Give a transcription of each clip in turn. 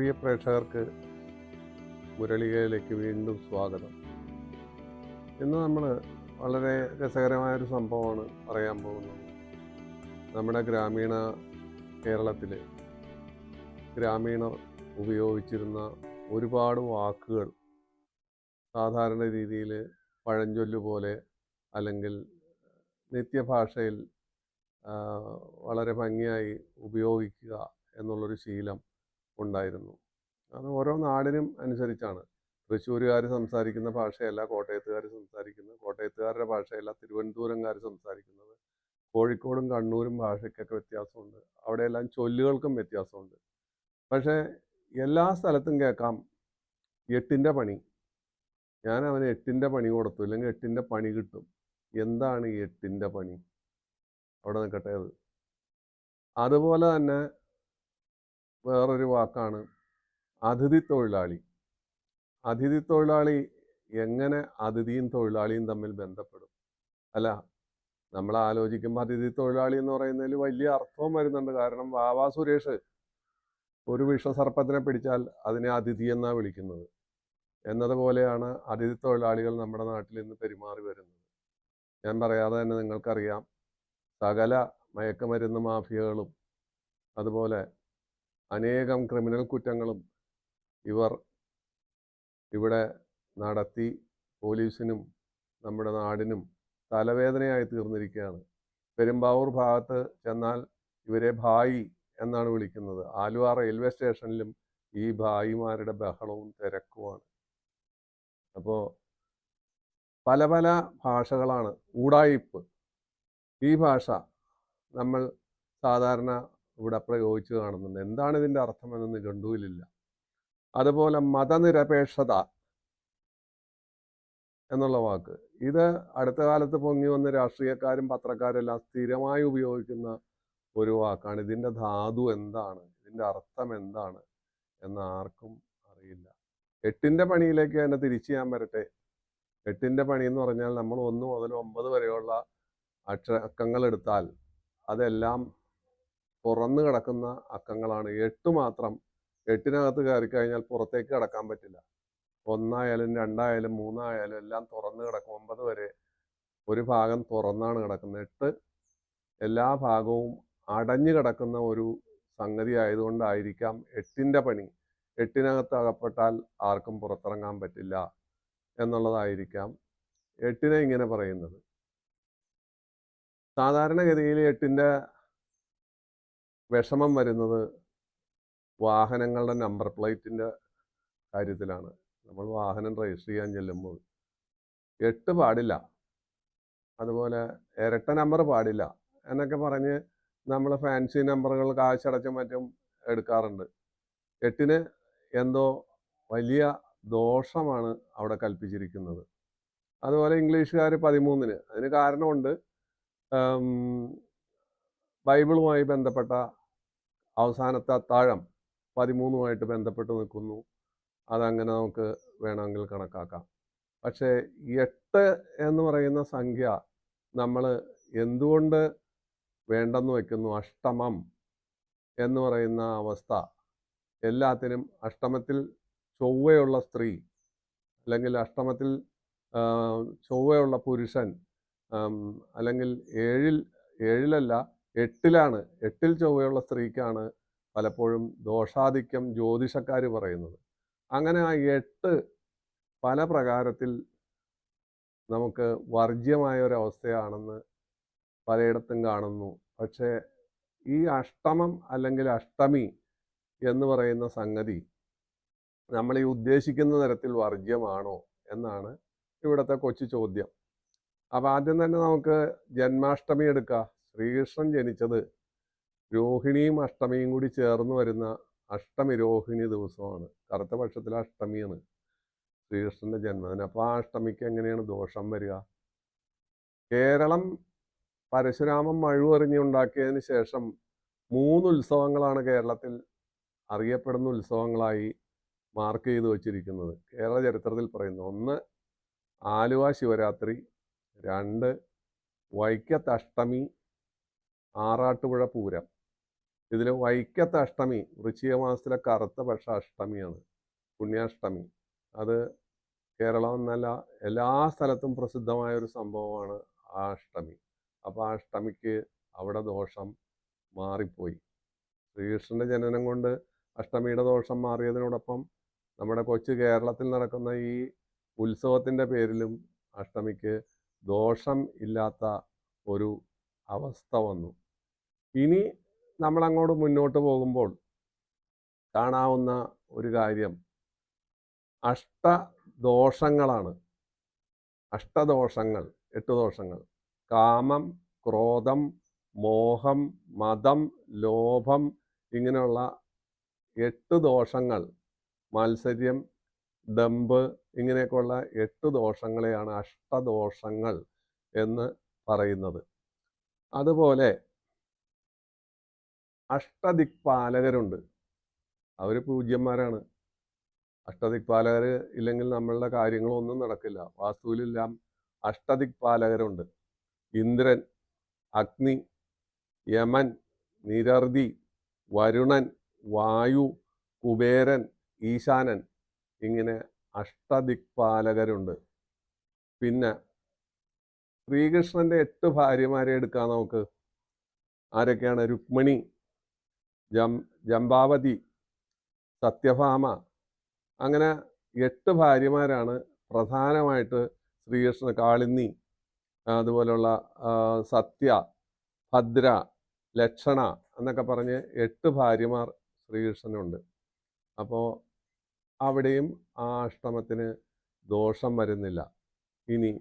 പ്രിയ പ്രേക്ഷകർക്ക് മുരളികയിലേക്ക് വീണ്ടും സ്വാഗതം. ഇന്ന് നമ്മൾ വളരെ രസകരമായൊരു സംഭവമാണ് പറയാൻ പോകുന്നത്. നമ്മുടെ ഗ്രാമീണ കേരളത്തിൽ ഗ്രാമീണർ ഉപയോഗിച്ചിരുന്ന ഒരുപാട് വാക്കുകൾ സാധാരണ രീതിയിൽ പഴഞ്ചൊല്ല് പോലെ അല്ലെങ്കിൽ നിത്യഭാഷയിൽ വളരെ ഭംഗിയായി ഉപയോഗിക്കുക എന്നുള്ളൊരു ശീലം ഉണ്ടായിരുന്നു. അത് ഓരോ നാടിനും അനുസരിച്ചാണ്. തൃശ്ശൂരുകാർ സംസാരിക്കുന്ന ഭാഷയല്ല കോട്ടയത്തുകാർ സംസാരിക്കുന്നത്. കോട്ടയത്തുകാരുടെ ഭാഷയല്ല തിരുവനന്തപുരംകാർ സംസാരിക്കുന്നത്. കോഴിക്കോടും കണ്ണൂരും ഭാഷയ്ക്കൊക്കെ വ്യത്യാസമുണ്ട്. അവിടെയെല്ലാം ചൊല്ലുകൾക്കും വ്യത്യാസമുണ്ട്. പക്ഷേ എല്ലാ സ്ഥലത്തും കേൾക്കാം. എട്ടിന്റെ പണി. ഞാൻ അവന് എട്ടിന്റെ പണി കൊടുത്തു. ഇല്ലെങ്കിൽ എട്ടിന്റെ പണി കിട്ടും. എന്താണ് എട്ടിന്റെ പണി? അവിടെ നിൽക്കട്ടെ അത്. അതുപോലെ തന്നെ വേറൊരു വാക്കാണ് അതിഥി തൊഴിലാളി. അതിഥി തൊഴിലാളി എങ്ങനെ അതിഥിയും തൊഴിലാളിയും തമ്മിൽ ബന്ധപ്പെടും? അല്ല നമ്മൾ ആലോചിക്കുമ്പോൾ അതിഥി തൊഴിലാളി എന്ന് പറയുന്നതിൽ വലിയ അർത്ഥവും വരുന്നുണ്ട്. കാരണം വാവാ സുരേഷ് ഒരു വിഷസർപ്പത്തിനെ പിടിച്ചാൽ അതിനെ അതിഥി എന്നാണ് വിളിക്കുന്നത്. എന്നതുപോലെയാണ് അതിഥി തൊഴിലാളികൾ നമ്മുടെ നാട്ടിൽ ഇന്ന് പെരുമാറി വരുന്നത്. ഞാൻ പറയാതെ തന്നെ നിങ്ങൾക്കറിയാം സകല മയക്കുമരുന്ന് മാഫിയകളും അതുപോലെ അനേകം ക്രിമിനൽ കുറ്റങ്ങളും ഇവർ ഇവിടെ നടത്തി പോലീസിനും നമ്മുടെ നാടിനും തലവേദനയായി തീർന്നിരിക്കുകയാണ്. പെരുമ്പാവൂർ ഭാഗത്ത് ചെന്നാൽ ഇവരെ ഭായി എന്നാണ് വിളിക്കുന്നത്. ആലുവ റെയിൽവേ സ്റ്റേഷനിലും ഈ ഭായിമാരുടെ ബഹളവും തിരക്കുമാണ്. അപ്പോൾ പല പല ഭാഷകളാണ് ഊടായിപ്പ്. ഈ ഭാഷ നമ്മൾ സാധാരണ ഇവിടെ പ്രയോഗിച്ചു കാണുന്നുണ്ട്. എന്താണ് ഇതിന്റെ അർത്ഥമെന്ന് നിഘണ്ടുവിലില്ല അതുപോലെ മതനിരപേക്ഷത എന്നുള്ള വാക്ക്. ഇത് അടുത്ത കാലത്ത് പൊങ്ങി വന്ന രാഷ്ട്രീയക്കാരും പത്രക്കാരും എല്ലാം സ്ഥിരമായി ഉപയോഗിക്കുന്ന ഒരു വാക്കാണ്. ഇതിന്റെ ധാതു എന്താണ്? ഇതിന്റെ അർത്ഥം എന്താണ്? എന്ന് ആർക്കും അറിയില്ല. എട്ടിന്റെ പണിയിലേക്ക് തന്നെ തിരിച്ചു ഞാൻ വരട്ടെ. എട്ടിന്റെ പണി എന്ന് പറഞ്ഞാൽ നമ്മൾ ഒന്ന് മുതൽ ഒമ്പത് വരെയുള്ള അക്ഷ അക്കങ്ങൾ എടുത്താൽ അതെല്ലാം തുറന്നു കിടക്കുന്ന അക്കങ്ങളാണ്. എട്ട് മാത്രം. എട്ടിനകത്ത് കയറി കഴിഞ്ഞാൽ പുറത്തേക്ക് കിടക്കാൻ പറ്റില്ല. ഒന്നായാലും രണ്ടായാലും മൂന്നായാലും എല്ലാം തുറന്നു കിടക്കും. ഒമ്പത് വരെ ഒരു ഭാഗം തുറന്നാണ് കിടക്കുന്നത്. എട്ട് എല്ലാ ഭാഗവും അടഞ്ഞു കിടക്കുന്ന ഒരു സംഗതി ആയതുകൊണ്ടായിരിക്കാം എട്ടിന്റെ പണി. എട്ടിനകത്ത് അകപ്പെട്ടാൽ ആർക്കും പുറത്തിറങ്ങാൻ പറ്റില്ല എന്നുള്ളതായിരിക്കാം എട്ടിനെ ഇങ്ങനെ പറയുന്നത്. സാധാരണഗതിയിൽ എട്ടിന്റെ വിഷമം വരുന്നത് വാഹനങ്ങളുടെ നമ്പർ പ്ലേറ്റിന്റെ കാര്യത്തിലാണ്. നമ്മൾ വാഹനം രജിസ്റ്റർ ചെയ്യാൻ ചെല്ലുമ്പോൾ എട്ട് പാടില്ല. അതുപോലെ ഇരട്ട നമ്പർ പാടില്ല എന്നൊക്കെ പറഞ്ഞ് നമ്മൾ ഫാൻസി നമ്പറുകൾ കാശടച്ചും മറ്റും എടുക്കാറുണ്ട്. എട്ടിന് എന്തോ വലിയ ദോഷമാണ് അവിടെ കൽപ്പിച്ചിരിക്കുന്നത്. അതുപോലെ ഇംഗ്ലീഷുകാർ പതിമൂന്നിന്. അതിന് കാരണമുണ്ട് ബൈബിളുമായി ബന്ധപ്പെട്ട അവസാനത്തെ അത്താഴം പതിമൂന്നുമായിട്ട് ബന്ധപ്പെട്ട് നിൽക്കുന്നു. അതങ്ങനെ നമുക്ക് വേണമെങ്കിൽ കണക്കാക്കാം. പക്ഷേ എട്ട് എന്ന് പറയുന്ന സംഖ്യ നമ്മൾ എന്തുകൊണ്ട് വേണ്ടെന്ന് വെക്കുന്നു? അഷ്ടമം എന്ന് പറയുന്ന അവസ്ഥ. എല്ലാത്തിനും അഷ്ടമത്തിൽ ചൊവ്വയുള്ള സ്ത്രീ അല്ലെങ്കിൽ അഷ്ടമത്തിൽ ചൊവ്വയുള്ള പുരുഷൻ അല്ലെങ്കിൽ ഏഴിൽ ഏഴിലല്ല എട്ടിലാണ് എട്ടിൽ ചൊവ്വയുള്ള സ്ത്രീക്കാണ് പലപ്പോഴും ദോഷാധിക്യം ജ്യോതിഷക്കാർ പറയുന്നത്. അങ്ങനെ ആ എട്ട് പല പ്രകാരത്തിൽ നമുക്ക് വർജ്യമായ ഒരവസ്ഥയാണെന്ന് പലയിടത്തും കാണുന്നു. പക്ഷേ ഈ അഷ്ടമം അല്ലെങ്കിൽ അഷ്ടമി എന്ന് പറയുന്ന സംഗതി നമ്മൾ ഈ ഉദ്ദേശിക്കുന്ന തരത്തിൽ വർജ്യമാണോ എന്നാണ് ഇവിടുത്തെ കൊച്ചു ചോദ്യം. അപ്പം ആദ്യം തന്നെ നമുക്ക് ജന്മാഷ്ടമി എടുക്കുക ശ്രീകൃഷ്ണൻ ജനിച്ചത് രോഹിണിയും അഷ്ടമിയും കൂടി ചേർന്ന് വരുന്ന അഷ്ടമി രോഹിണി ദിവസമാണ്. കറുത്ത പക്ഷത്തിലെ അഷ്ടമിയാണ് ശ്രീകൃഷ്ണന്റെ ജന്മദിനം. അപ്പോൾ ആ അഷ്ടമിക്ക് എങ്ങനെയാണ് ദോഷം വരിക? കേരളം പരശുരാമൻ മഴുവെറിഞ്ഞുണ്ടാക്കിയതിന് ശേഷം മൂന്ന് ഉത്സവങ്ങളാണ് കേരളത്തിൽ അറിയപ്പെടുന്ന ഉത്സവങ്ങളായി മാർക്ക് ചെയ്തു വച്ചിരിക്കുന്നത്. കേരള ചരിത്രത്തിൽ പറയുന്നു ഒന്ന് ആലുവ ശിവരാത്രി രണ്ട് വൈക്കത്ത് അഷ്ടമി ആറാട്ടുപുഴ പൂരം. ഇതിൽ വൈക്കത്തെ അഷ്ടമി വൃശ്ചിക മാസത്തിലെ കറുത്ത പക്ഷ അഷ്ടമിയാണ് പുണ്യാഷ്ടമി. അത് കേരളം എന്നല്ല എല്ലാ സ്ഥലത്തും പ്രസിദ്ധമായ ഒരു സംഭവമാണ് ആ അഷ്ടമി അപ്പോൾ ആ അഷ്ടമിക്ക് അവിടെ ദോഷം മാറിപ്പോയി. ശ്രീകൃഷ്ണന്റെ ജനനം കൊണ്ട് അഷ്ടമിയുടെ ദോഷം മാറിയതിനോടൊപ്പം നമ്മുടെ കൊച്ചു കേരളത്തിൽ നടക്കുന്ന ഈ ഉത്സവത്തിന്റെ പേരിലും അഷ്ടമിക്ക് ദോഷം ഇല്ലാത്ത ഒരു അവസ്ഥ വന്നു. ഇനി നമ്മളങ്ങോട്ട് മുന്നോട്ട് പോകുമ്പോൾ കാണാവുന്ന ഒരു കാര്യം അഷ്ടദോഷങ്ങളാണ്. അഷ്ടദോഷങ്ങൾ എട്ട് ദോഷങ്ങൾ. കാമം ക്രോധം മോഹം മതം ലോഭം ഇങ്ങനെയുള്ള എട്ട് ദോഷങ്ങൾ മാത്സര്യം ദമ്പ് ഇങ്ങനെയൊക്കെയുള്ള എട്ട് ദോഷങ്ങളെയാണ് അഷ്ടദോഷങ്ങൾ എന്ന് പറയുന്നത്. അതുപോലെ അഷ്ടദിക്പാലകരുണ്ട്. അവർ പൂജ്യന്മാരാണ്. അഷ്ടദിക്പാലകർ ഇല്ലെങ്കിൽ നമ്മളുടെ കാര്യങ്ങളൊന്നും നടക്കില്ല. വാസ്തുവിലെല്ലാം അഷ്ടദിക്പാലകരുണ്ട്. ഇന്ദ്രൻ അഗ്നി യമൻ നിരർതി വരുണൻ വായു കുബേരൻ ഈശാനൻ ഇങ്ങനെ അഷ്ടദിക്പാലകരുണ്ട്. പിന്നെ ശ്രീകൃഷ്ണന്റെ എട്ട് ഭാര്യമാരെ എടുക്കാം നമുക്ക്. ആരൊക്കെയാണ്? രുക്മിണി ജം ജംബാവതി സത്യഭാമ. അങ്ങനെ എട്ട് ഭാര്യമാരാണ് പ്രധാനമായിട്ട് ശ്രീകൃഷ്ണ കാളിന്നി അതുപോലുള്ള സത്യ ഭദ്ര ലക്ഷണ എന്നൊക്കെ പറഞ്ഞ് എട്ട് ഭാര്യമാർ ശ്രീകൃഷ്ണനുണ്ട്. അപ്പോൾ അവിടെയും ആ അഷ്ടമത്തിന് ദോഷം വരുന്നില്ല. ഇനി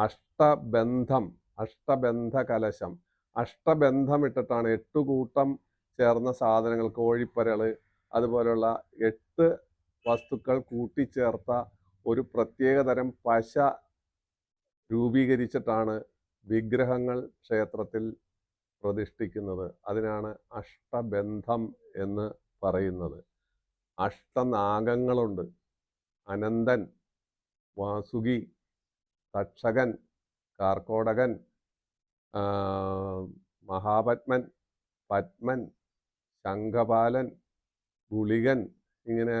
അഷ്ടബന്ധം അഷ്ടബന്ധ കലശം അഷ്ടബന്ധം ഇട്ടിട്ടാണ് എട്ട് കൂട്ടം ചേർന്ന സാധനങ്ങൾ കോഴിപ്പരൾ അതുപോലെയുള്ള എട്ട് വസ്തുക്കൾ കൂട്ടിച്ചേർത്ത ഒരു പ്രത്യേകതരം പശ രൂപീകരിച്ചിട്ടാണ് വിഗ്രഹങ്ങൾ ക്ഷേത്രത്തിൽ പ്രതിഷ്ഠിക്കുന്നത്. അതിനാണ് അഷ്ടബന്ധം എന്ന് പറയുന്നത്. അഷ്ടനാഗങ്ങളുണ്ട്. അനന്തൻ വാസുകി തക്ഷകൻ കാർക്കോടകൻ മഹാപത്മൻ പത്മൻ ശംഖപാലൻ ഗുളികൻ ഇങ്ങനെ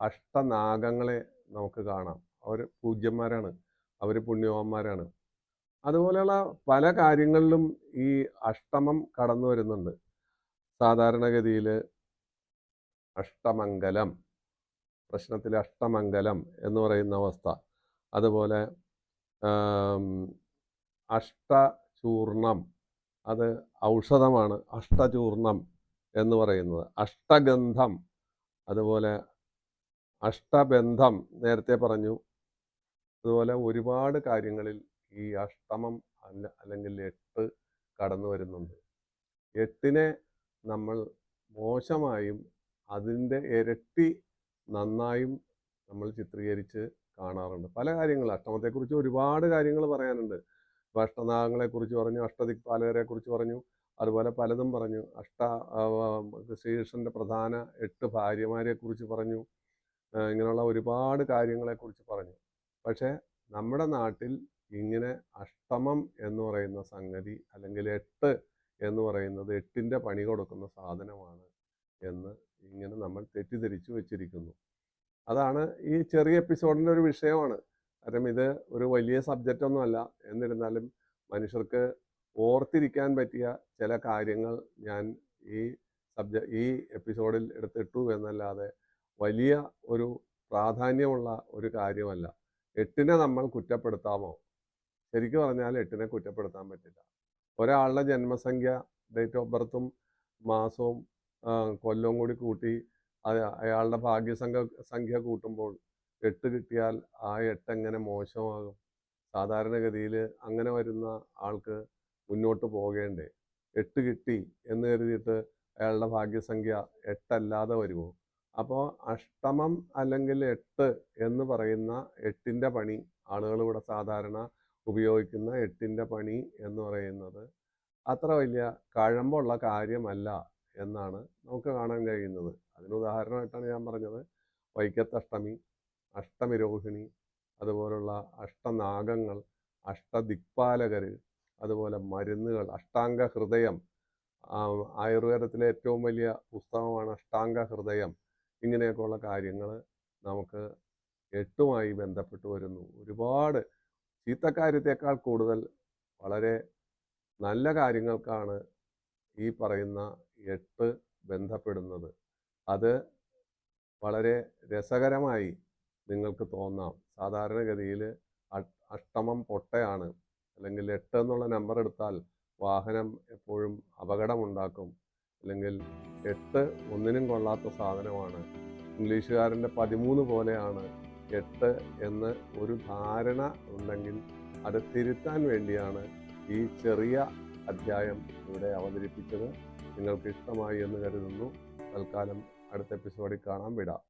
അഷ്ടനാഗങ്ങളെ നമുക്ക് കാണാം. അവർ പൂജ്യന്മാരാണ് അവർ പുണ്യവാന്മാരാണ്. അതുപോലെയുള്ള പല കാര്യങ്ങളിലും ഈ അഷ്ടമം കടന്നു വരുന്നുണ്ട്. സാധാരണഗതിയിൽ അഷ്ടമംഗലം പ്രശ്നത്തിൽ അഷ്ടമംഗലം എന്ന് പറയുന്ന അവസ്ഥ. അതുപോലെ അഷ്ടചൂർണം അത് ഔഷധമാണ്. അഷ്ടചൂർണം എന്ന് പറയുന്നത്. അഷ്ടഗന്ധം. അതുപോലെ അഷ്ടബന്ധം നേരത്തെ പറഞ്ഞു. അതുപോലെ ഒരുപാട് കാര്യങ്ങളിൽ ഈ അഷ്ടമം അല്ല അല്ലെങ്കിൽ എട്ട് കടന്നു വരുന്നുണ്ട്. എട്ടിനെ നമ്മൾ മോശമായും അതിന്റെ ഇരട്ടി നന്നായും നമ്മൾ ചിത്രീകരിച്ച് കാണാറുണ്ട്. പല കാര്യങ്ങൾ. അഷ്ടമത്തെക്കുറിച്ച് ഒരുപാട് കാര്യങ്ങൾ പറയാനുണ്ട്. ഇപ്പം അഷ്ടനാഗങ്ങളെക്കുറിച്ച് പറഞ്ഞു അഷ്ടദിക്പാലകരെ കുറിച്ച് പറഞ്ഞു അതുപോലെ പലതും പറഞ്ഞു. അഷ്ട ശ്രീകൃഷ്ണന്റെ പ്രധാന എട്ട് ഭാര്യമാരെ കുറിച്ച് പറഞ്ഞു ഇങ്ങനെയുള്ള ഒരുപാട് കാര്യങ്ങളെക്കുറിച്ച് പറഞ്ഞു. പക്ഷേ നമ്മുടെ നാട്ടിൽ ഇങ്ങനെ അഷ്ടമം എന്ന് പറയുന്ന സംഗതി അല്ലെങ്കിൽ എട്ട് എന്ന് പറയുന്നത് എട്ടിന്റെ പണി കൊടുക്കുന്ന സാധനമാണ് എന്ന് ഇങ്ങനെ നമ്മൾ തെറ്റിദ്ധരിച്ചു വെച്ചിരിക്കുന്നു. അതാണ് ഈ ചെറിയ എപ്പിസോഡിന്റെ ഒരു വിഷയമാണ്. കാരണം ഇത് ഒരു വലിയ സബ്ജക്റ്റ് ഒന്നുമല്ല എന്നിരുന്നാലും മനുഷ്യർക്ക് ഓർത്തിരിക്കാൻ പറ്റിയ ചില കാര്യങ്ങൾ ഞാൻ ഈ സബ്ജ ഈ എപ്പിസോഡിൽ എടുത്തിട്ടു എന്നല്ലാതെ വലിയ ഒരു പ്രാധാന്യമുള്ള ഒരു കാര്യമല്ല. എട്ടിനെ നമ്മൾ കുറ്റപ്പെടുത്താമോ? ശരിക്കും പറഞ്ഞാൽ എട്ടിനെ കുറ്റപ്പെടുത്താൻ പറ്റില്ല. ഒരാളുടെ ജന്മസംഖ്യ ഡേറ്റ് ഓഫ് ബർത്തും മാസവും കൊല്ലവും കൂടി കൂട്ടി അയാളുടെ ഭാഗ്യസംഖ്യ സംഖ്യ കൂട്ടുമ്പോൾ എട്ട് കിട്ടിയാൽ ആ എട്ട് എങ്ങനെ മോശമാകും? സാധാരണഗതിയിൽ അങ്ങനെ വരുന്ന ആൾക്ക് മുന്നോട്ട് പോകേണ്ടേ? എട്ട് കിട്ടി എന്ന് കരുതിയിട്ട് അയാളുടെ ഭാഗ്യസംഖ്യ എട്ടല്ലാതെ വരുമോ? അപ്പോൾ അഷ്ടമം അല്ലെങ്കിൽ എട്ട് എന്ന് പറയുന്ന എട്ടിന്റെ പണി ആളുകൾ ഇവിടെ സാധാരണ ഉപയോഗിക്കുന്ന എട്ടിന്റെ പണി എന്ന് പറയുന്നത് അത്ര വലിയ കഴമ്പുള്ള കാര്യമല്ല എന്നാണ് നമുക്ക് കാണാൻ കഴിയുന്നത്. അതിന് ഉദാഹരണമായിട്ടാണ് ഞാൻ പറഞ്ഞത്. വൈക്കത്തഷ്ടമി അഷ്ടമിരോഹിണി അതുപോലുള്ള അഷ്ടനാഗങ്ങൾ അഷ്ടദിക്പാലകർ അതുപോലെ മരുന്നുകൾ അഷ്ടാംഗ ഹൃദയം ആയുർവേദത്തിലെ ഏറ്റവും വലിയ പുസ്തകമാണ് അഷ്ടാംഗ ഹൃദയം ഇങ്ങനെയൊക്കെയുള്ള കാര്യങ്ങൾ നമുക്ക് എട്ടുമായി ബന്ധപ്പെട്ട് വരുന്നു. ഒരുപാട് ചീത്തക്കാര്യത്തെക്കാൾ കൂടുതൽ വളരെ നല്ല കാര്യങ്ങൾക്കാണ് ഈ പറയുന്ന എട്ട് ബന്ധപ്പെടുന്നത്. അത് വളരെ രസകരമായി നിങ്ങൾക്ക് തോന്നാം. സാധാരണഗതിയിൽ അഷ്ടമം പൊട്ടയാണ്. അല്ലെങ്കിൽ എട്ട് എന്നുള്ള നമ്പർ എടുത്താൽ വാഹനം എപ്പോഴും അപകടമുണ്ടാക്കും. അല്ലെങ്കിൽ എട്ട് ഒന്നിനും കൊള്ളാത്ത സാധനമാണ്. ഇംഗ്ലീഷുകാരന്റെ പതിമൂന്ന് പോലെയാണ് എട്ട് എന്ന് ഒരു ധാരണ ഉണ്ടെങ്കിൽ അത് തിരുത്താൻ വേണ്ടിയാണ് ഈ ചെറിയ അധ്യായം ഇവിടെ അവതരിപ്പിച്ചത്. നിങ്ങൾക്ക് ഇഷ്ടമായി എന്ന് കരുതുന്നു. തൽക്കാലം അടുത്ത എപ്പിസോഡിൽ കാണാം. വിടാം.